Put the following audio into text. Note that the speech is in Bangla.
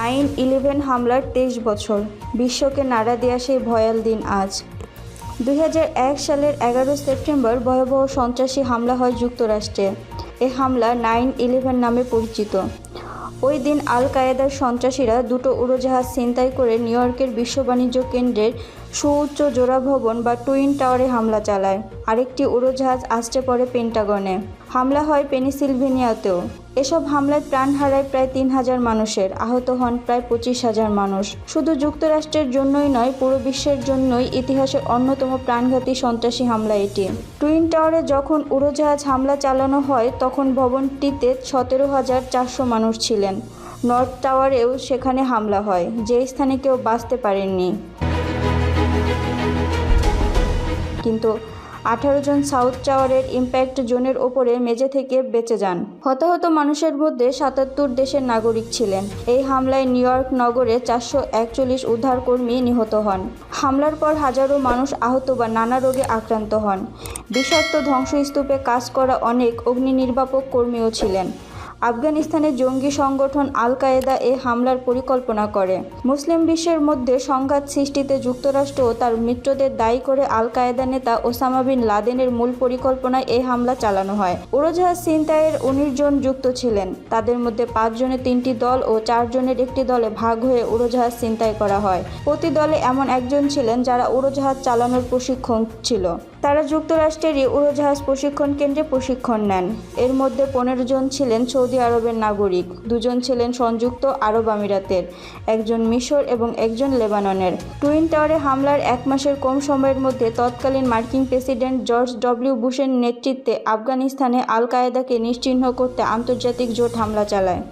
নাইন ইলেভেন হামলার তেইশ বছর। বিশ্বকে নাড়া দেওয়া সেই ভয়াল দিন আজ। দুই হাজার এক সালের এগারো সেপ্টেম্বর ভয়াবহ সন্ত্রাসী হামলা হয় যুক্তরাষ্ট্রে। এ হামলা নাইন ইলেভেন নামে পরিচিত। ওই দিন আল কায়েদার সন্ত্রাসীরা দুটো উড়োজাহাজ ছিনতাই করে নিউ ইয়র্কের বিশ্ব বাণিজ্য কেন্দ্রের সুউচ্চ জোড়া ভবন বা টুইন টাওয়ারে হামলা চালায়। আরেকটি উড়োজাহাজ আসতে পড়ে পেন্টাগনে। হামলা হয় পেনিসিলভেনিয়াতেও। এসব হামলায় প্রাণ হারায় প্রায় তিন হাজার মানুষের, আহত হন প্রায় পঁচিশ হাজার মানুষ। শুধু যুক্তরাষ্ট্রের জন্যই নয়, পুরো বিশ্বের জন্যই ইতিহাসের অন্যতম প্রাণঘাতী সন্ত্রাসী হামলা এটি। টুইন টাওয়ারে যখন উড়োজাহাজ হামলা চালানো হয়, তখন ভবনটিতে সতেরো হাজার চারশো মানুষ ছিলেন। নর্থ টাওয়ারেও সেখানে হামলা হয়, যে স্থানে কেউ বাঁচতে পারেননি। কিন্তু আঠারো জন সাউথ টাওয়ারের ইম্প্যাক্ট জোনের ওপরে মেঝে থেকে বেঁচে যান। হতাহত মানুষের মধ্যে সাতাত্তর দেশের নাগরিক ছিলেন। এই হামলায় নিউ ইয়র্ক নগরে চারশো একচল্লিশ উদ্ধারকর্মী নিহত হন। হামলার পর হাজারো মানুষ আহত বা নানা রোগে আক্রান্ত হন। বিষাক্ত ধ্বংসস্তূপে কাজ করা অনেক অগ্নি নির্বাপক কর্মীও ছিলেন। আফগানিস্তানের জঙ্গি সংগঠন আল কায়েদা এ হামলার পরিকল্পনা করে। মুসলিম বিশ্বের মধ্যে সংঘাত সৃষ্টিতে যুক্তরাষ্ট্র ও তার মিত্রদের দায়ী করে আল কায়েদা নেতা ওসামা বিন লাদেনের মূল পরিকল্পনায় এই হামলা চালানো হয়। উড়োজাহাজ ছিনতাইয়ের উনিশ জন যুক্ত ছিলেন। তাদের মধ্যে পাঁচজনের তিনটি দল ও চারজনের একটি দলে ভাগ হয়ে উড়োজাহাজ ছিনতাই করা হয়। প্রতি দলে এমন একজন ছিলেন যারা উড়োজাহাজ চালানোর প্রশিক্ষণ ছিল। তারা যুক্তরাষ্ট্রেরই উড়োজাহাজ প্রশিক্ষণ কেন্দ্রে প্রশিক্ষণ নেন। এর মধ্যে পনেরো জন ছিলেন সৌদি আরবের নাগরিক। দুজন ছিলেন সংযুক্ত আরব আমিরাতের, একজন মিশর এবং একজন লেবাননের। টুইন টাওয়ারে হামলার এক মাসের কম সময়ের মধ্যে তৎকালীন মার্কিন প্রেসিডেন্ট জর্জ ডব্লিউ বুশের নেতৃত্বে আফগানিস্তানে আল কায়েদাকে নিশ্চিহ্ন করতে আন্তর্জাতিক জোট হামলা চালায়।